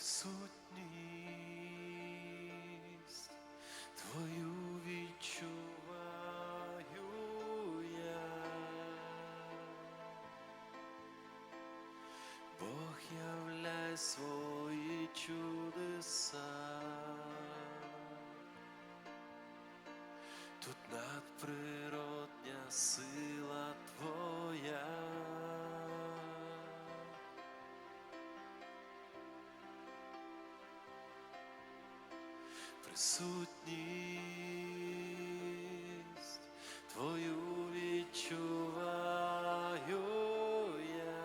присутність Твою відчуваю. Бог являй свої чудеса. Тут надприродня сила Присутність Твою відчуваю я.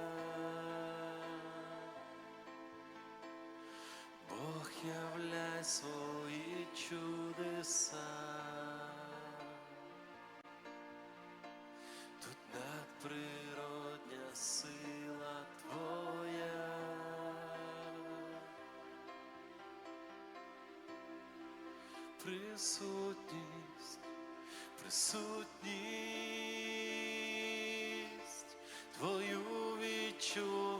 Бог являй свої чудеса. Присутність, присутність Твою відчуваю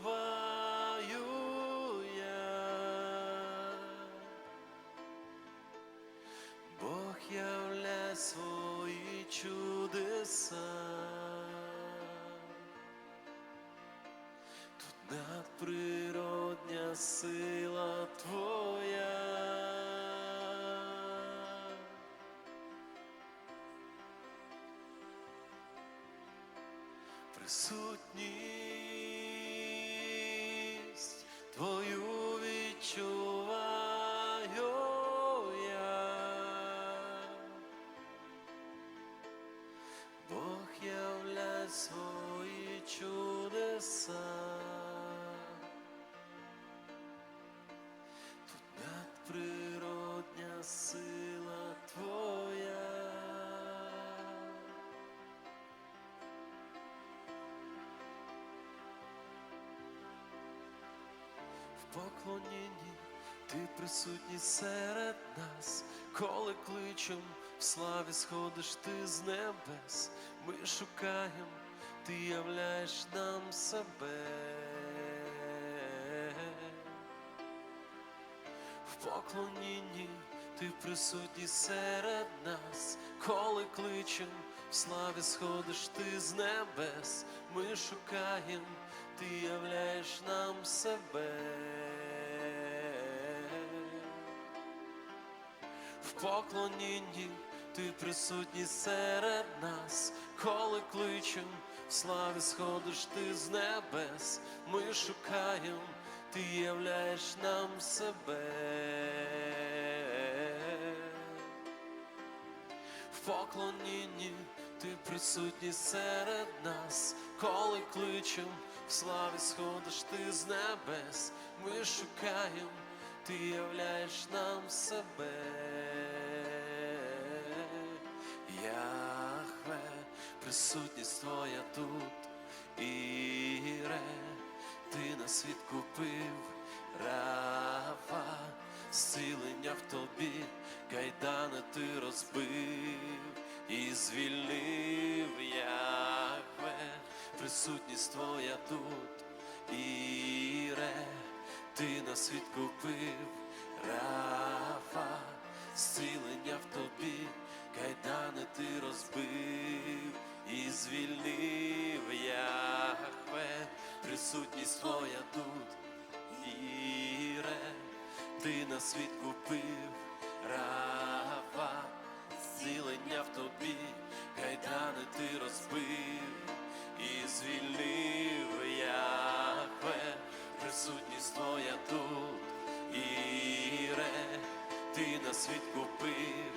Присутність Твою відчуваю я. Бог являє свої чудеса. Поклонінні ти присутній серед нас, коли кличем в славі сходиш ти з небес, ми шукаєм, ти являєш нам себе. В поклонінні ти присутній серед нас, коли кличем в славі сходиш ти з небес, ми шукаєм, ти являєш нам себе. В поклонінні ти присутній серед нас, коли кличем в славі сходиш ти з небес, ми шукаєм, ти являєш нам себе. В поклонінні присутній серед нас, коли кличем в славі сходиш ти з небес, ми шукаєм, ти являєш нам себе. Яхве, присутність твоя тут, Іре, ти на світ купив, Рафа, зцілення в тобі, ти на світ купив, Рафа, зцілення в тобі, кайдани ти розбив і звільнив Яхве, присутність твоя тут, Іре, ти на світ купив, Рафа, зцілення в тобі, кайдани ти розбив світ купив,